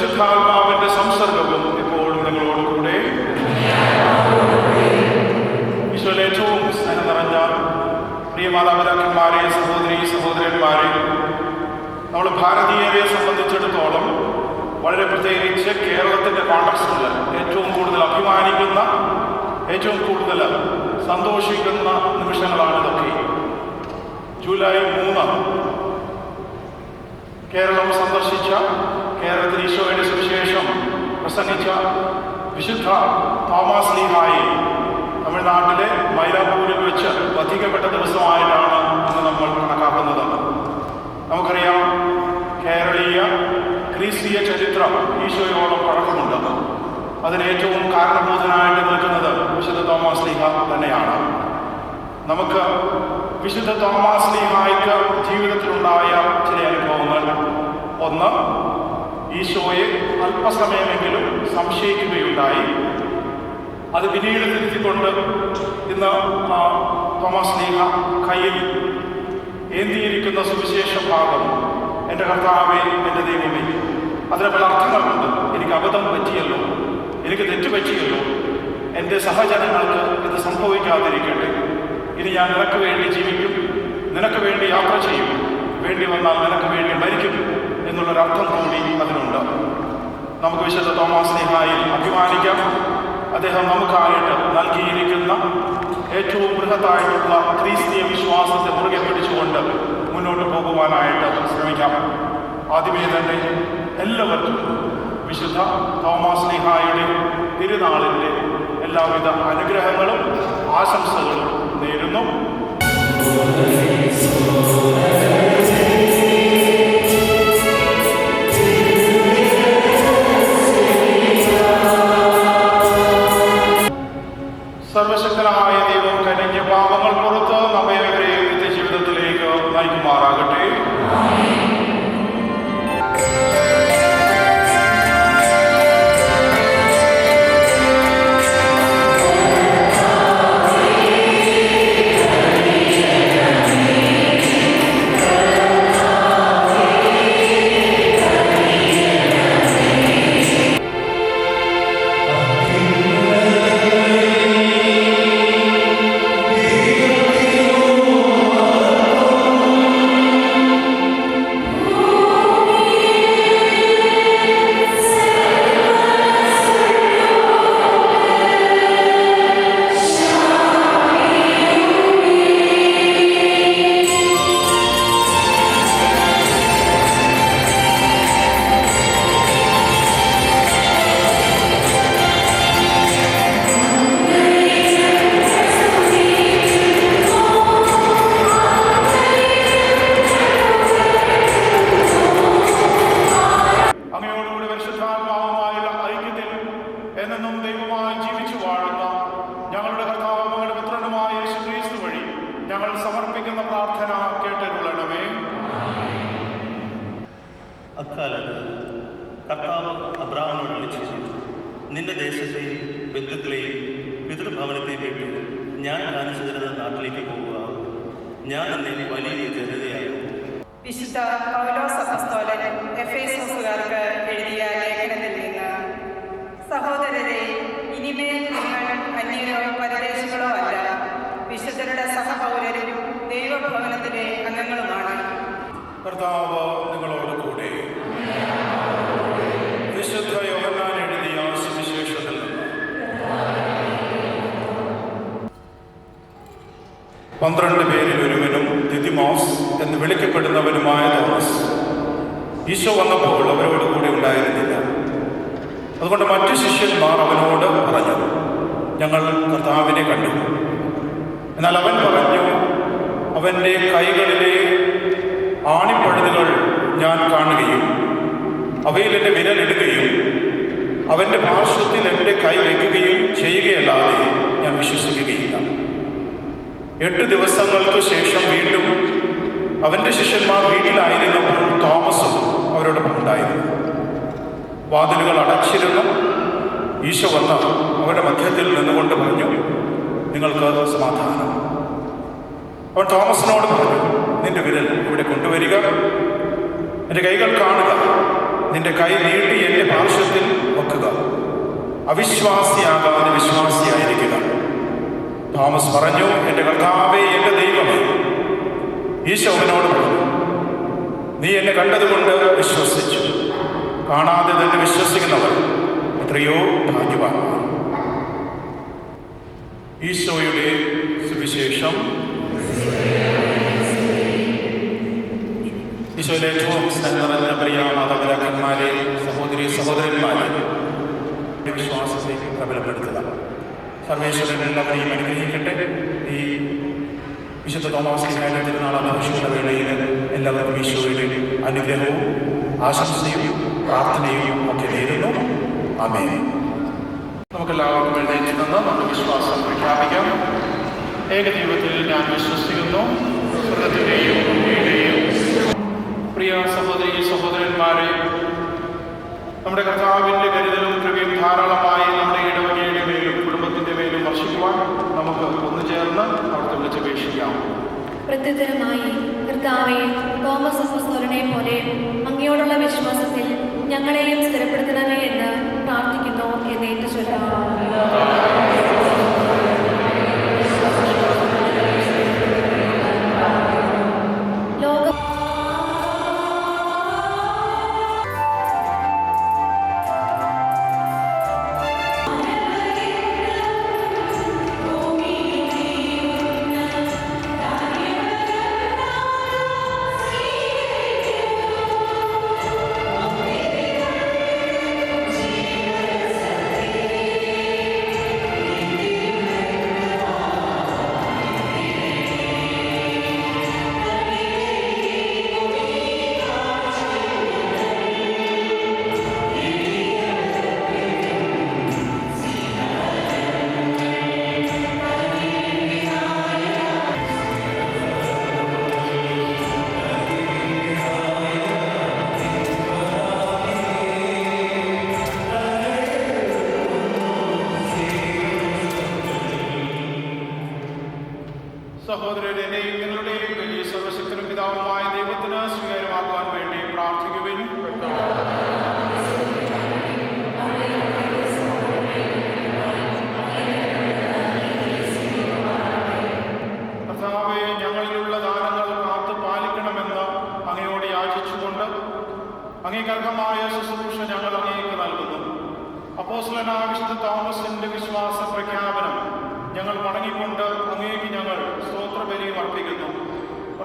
പരിശുദ്ധാത്മാവിന്റെ സംസർഗവും ഇപ്പോഴും നിങ്ങളോടുകൂടെ. ഈശോയിലെ ഏറ്റവും സ്നേഹം നിറഞ്ഞ പ്രിയ സഹോദരി സഹോദരന്മാരെ നമ്മൾ ഭാരതീയരെ സംബന്ധിച്ചിടത്തോളം വളരെ പ്രത്യേകിച്ച് കേരളത്തിന്റെ കോണ്ടക്സ്റ്റിൽ ഏറ്റവും കൂടുതൽ അഭിമാനിക്കുന്ന ഏറ്റവും കൂടുതൽ സന്തോഷിക്കുന്ന നിമിഷങ്ങളാണ് ഇതൊക്കെ. ജൂലൈ മൂന്ന് കേരളം സന്ദർശിച്ച കേരളത്തിൽ ഈശോയുടെ സുവിശേഷം പ്രസംഗിച്ച വിശുദ്ധ തോമസ് ലീഹായി തമിഴ്നാട്ടിലെ മൈലാപ്പൂരിൽ വെച്ച് വധിക്കപ്പെട്ട ദിവസമായിട്ടാണ് ഇന്ന് നമ്മൾ കണക്കാക്കുന്നത്. നമുക്കറിയാം കേരളീയ ക്രിസ്തീയ ചരിത്രം ഈശോയോളം പഴക്കമുണ്ട്. അതിനേറ്റവും കാരണഭൂതനായിട്ട് നിൽക്കുന്നത് വിശുദ്ധ തോമസ് ലീഹ തന്നെയാണ്. നമുക്ക് വിശുദ്ധ തോമസ് ലീഹായ്ക്ക് ജീവിതത്തിലുണ്ടായ ചില അനുഭവങ്ങൾ. ഒന്ന് ഈശോയെ അല്പസമയമെങ്കിലും സംശയിക്കുകയുണ്ടായി. അത് പിന്നീട് തിരുത്തിക്കൊണ്ട് ഇന്ന് തോമസ് ലീഹ കയ്യിൽ ഏന്തിയിരിക്കുന്ന സുവിശേഷ ഭാഗം എന്റെ കർത്താവെ എന്റെ ദൈവമേ. അതിന് പല അർത്ഥങ്ങളുണ്ട്. എനിക്ക് അബദ്ധം പറ്റിയല്ലോ. എനിക്ക് തെറ്റുപറ്റിയല്ലോ എന്റെ സഹജനങ്ങൾക്ക് ഇത് സംഭവിക്കാതിരിക്കട്ടെ. ഇനി ഞാൻ നിനക്ക് വേണ്ടി ജീവിക്കും. നിനക്ക് വേണ്ടി യാത്ര ചെയ്യും. വേണ്ടി വന്നാൽ നിനക്ക് വേണ്ടി മരിക്കും. എന്നുള്ളൊരർത്ഥം കൂടി അതിനുണ്ട്. നമുക്ക് വിശുദ്ധ തോമസ് നിഹായിൽ അഭിമാനിക്കാം. അദ്ദേഹം നമുക്കായിട്ട് നൽകിയിരിക്കുന്ന ഏറ്റവും ബൃഹത്തായിട്ടുള്ള ക്രിസ്തീയ വിശ്വാസത്തെ മുറുകെ പിടിച്ചുകൊണ്ട് മുന്നോട്ട് പോകുവാനായിട്ട് ശ്രമിക്കാം. ആദ്യമേ തന്നെ എല്ലാവർക്കും വിശുദ്ധ തോമസ് നിഹായുടെ തിരുനാളിന്റെ എല്ലാവിധ അനുഗ്രഹങ്ങളും ആശംസകളും നേരുന്നു. സർവശക്തനായ ദൈവം കനിഞ്ഞ പാപങ്ങൾ നിന്റെ ദേശത്തെയും ബന്ധുക്കളെയും പിതൃഭവനത്തെയും കേട്ടു ഞാൻ കാണിച്ചു തരുന്ന നാട്ടിലേക്ക് പോകുക. ഞാൻ നിന്നെ വലിയ ജനതയായിരുന്നു വിശുദ്ധ പൗലോസ് അപ്പസ്തോലൻ എഫേസോസുകാർക്ക് എഴുതിയ ലേഖനത്തിൽ നിന്ന് സഹോദരരെ ഇനിമേൽ നിങ്ങൾ അന്യരോ പരദേശികളോ അല്ല വിശുദ്ധരുടെ സഹപൗരരും ദൈവഭവനത്തിലെ അംഗങ്ങളുമാണ്. കർത്താവ് നിങ്ങളോട് കൂടെ വിശുദ്ധ യോഹന്നാൻ എഴുതിയ സുവിശേഷത്തിൽ നിന്ന് പന്ത്രണ്ട് പേരിൽ ഒരുവനും ദിദിമോസ് എന്ന് വിളിക്കപ്പെടുന്നവനുമായ തോമസ്. ഈശോ വന്നപ്പോൾ അവരോട് കൂടി ഉണ്ടായിരുന്നില്ല. അതുകൊണ്ട് മറ്റു ശിഷ്യന്മാർ അവനോട് പറഞ്ഞു ഞങ്ങൾ കർത്താവിനെ കണ്ടു. എന്നാൽ അവൻ പറഞ്ഞു അവന്റെ കൈകളിലെ ആണിപ്പഴുതുകൾ ഞാൻ കാണുകയും അവയിൽ എന്റെ വിരലിടുകയും അവന്റെ പാർശ്വത്തിൽ എന്റെ കൈ വയ്ക്കുകയും ചെയ്യുകയല്ലാതെ ഞാൻ വിശ്വസിക്കുകയില്ല. എട്ട് ദിവസങ്ങൾക്ക് ശേഷം വീണ്ടും അവന്റെ ശിഷ്യന്മാർ വീട്ടിലായിരുന്നപ്പോൾ തോമസും അവരോടൊപ്പം ഉണ്ടായിരുന്നു. വാതിലുകൾ അടച്ചിരുന്നു. ഈശോ വന്ന അവരുടെ മധ്യത്തിൽ നിന്നുകൊണ്ട് പറഞ്ഞു നിങ്ങൾക്ക് സമാധാനം. അവൻ തോമസിനോട് പറഞ്ഞു നിന്റെ വിരൽ ഇവിടെ കൊണ്ടുവരിക. എന്റെ കൈകൾ കാണുക. നിന്റെ കൈ നീട്ടി എന്റെ പാർശ്വത്തിൽ വെക്കുക അവിശ്വാസിയാകാതെ വിശ്വാസിയായിരിക്കുക. തോമസ് പറഞ്ഞു എന്റെ കർത്താവേ എന്റെ ദൈവമേ ഈശോ അവനോട് പറഞ്ഞു നീ എന്നെ കണ്ടതുകൊണ്ട് വിശ്വസിച്ചു. കാണാതെ തന്നെ വിശ്വസിക്കുന്നവർ എത്രയോ ഭാഗ്യവാന്മാർ. ഈശോയുടെ സുവിശേഷം. ഈശോയിലെ ഏറ്റവും സ്നേഹം നിറഞ്ഞ പ്രിയ മാതാപിതാക്കന്മാരെ സഹോദരി സഹോദരന്മാരെ വിശ്വാസത്തെ പ്രബലപ്പെടുത്തുക. സർവേശ്വരൻ എല്ലാവരെയും അനുഗ്രഹിക്കട്ടെ. ഈ വിശുദ്ധ തോമാസിന്റെ തിരുനാൾ ആഘോഷിക്കുന്ന വേളയിൽ എല്ലാവർക്കും ഈശോയുടെ അനുഗ്രഹവും ആശംസയും പ്രാർത്ഥനയും ഒക്കെ നേരുന്നു. അമേ നമുക്കെല്ലാവർക്കും നിന്ന് നമ്മുടെ വിശ്വാസം പ്രഖ്യാപിക്കാം. ഏകദൈവത്തിൽ ഞാൻ വിശ്വസിക്കുന്നു. പ്രിയ സഹോദരി സഹോദരന്മാരെ നമ്മുടെ കർത്താവിന്റെ കരുതലും കൃപയും ധാരാളമായി അവിടുത്തെ വിളിച്ചപേക്ഷിക്കാം പ്രത്യുത്തരമായി കർത്താവെ തോമസ് പോലെ അങ്ങയോടുള്ള വിശ്വാസത്തിൽ ഞങ്ങളെയും സ്ഥിരപ്പെടുത്തണമേ എന്ന് പ്രാർത്ഥിക്കുന്നു.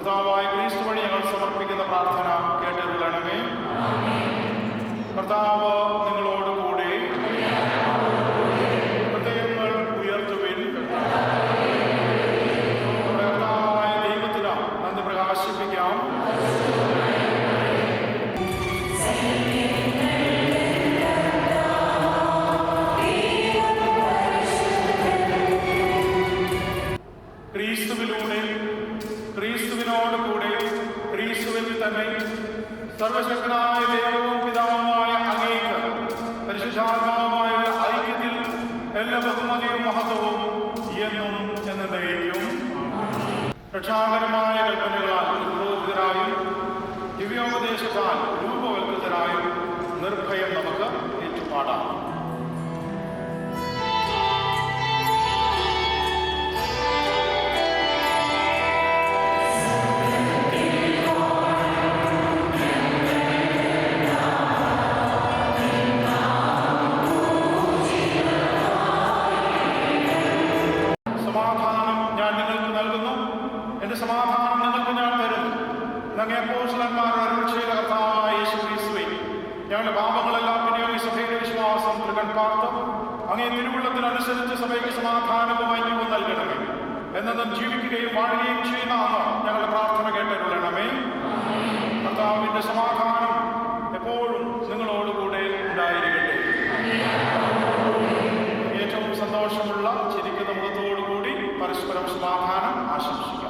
കർത്താവായ ക്രിസ്തു വഴി ഞങ്ങൾ സമർപ്പിക്കുന്ന പ്രാർത്ഥന കേട്ടിരുള്ളണമേ കർത്താവ് എന്റെ സമാധാനം നിങ്ങൾക്ക് ഞാൻ തരുന്നു അങ്ങേ പോഷണന്മാർ അരുൾ കർത്താവായ യേശു ക്രിസ്തുവേ ഞങ്ങളുടെ പാപങ്ങളെല്ലാം പിന്നെയോ ഈ സഭയുടെ വിശ്വാസം തൃകൺ പാർത്ത് അങ്ങേ തിരുവുള്ളത്തിനനുസരിച്ച് സഭയ്ക്ക് സമാധാനവും ഐക്യവും നൽകണമേ. എന്നതും ജീവിക്കുകയും വാഴുകയും ചെയ്യുന്ന ഞങ്ങളുടെ പ്രാർത്ഥന കേട്ടിട്ടുള്ളണമേ കർത്താവിന്റെ സമാധാനം എപ്പോഴും നിങ്ങളോടുകൂടെ ഉണ്ടായിരിക്കട്ടെ. ഏറ്റവും സന്തോഷമുള്ള ചിരിക്കുന്ന മുഖത്തോടുകൂടി പരസ്പരം സമാധാനം ആശംസിക്കാം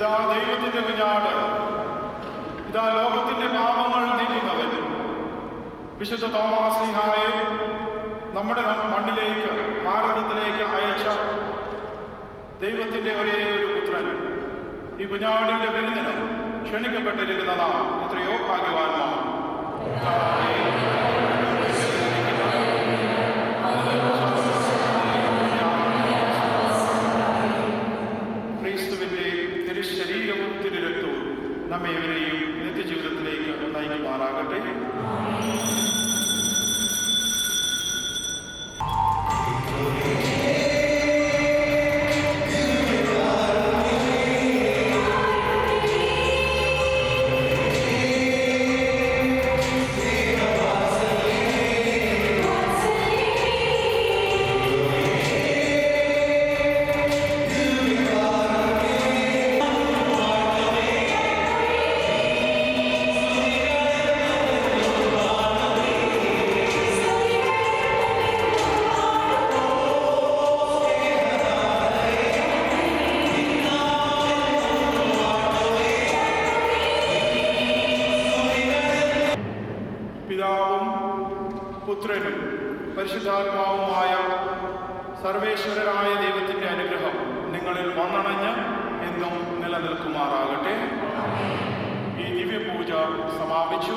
ഇതാ ദൈവത്തിന്റെ കുഞ്ഞാട്. ഇതാ ലോകത്തിന്റെ പാപങ്ങൾ നീക്കുന്നവൻ വിശുദ്ധ തോമാസിഹായെ നമ്മുടെ മണ്ണിലേക്ക് ഭാരതത്തിലേക്ക് അയച്ച ദൈവത്തിന്റെ ഒരേ ഒരു പുത്രൻ. ഈ കുഞ്ഞാടിന്റെ വിരുന്നിന് ക്ഷണിക്കപ്പെട്ടിരിക്കുന്നതാണ് എത്രയോ ഭാഗ്യവാന്മാർ. നമ്മെ പരിശുദ്ധാത്മാവുമായ സർവേശ്വരനായ ദൈവത്തിന്റെ അനുഗ്രഹം നിങ്ങളിൽ വന്നണഞ്ഞ് എന്നും നിലനിൽക്കുമാറാകട്ടെ. ഈ ദിവ്യപൂജ സമാപിച്ചു.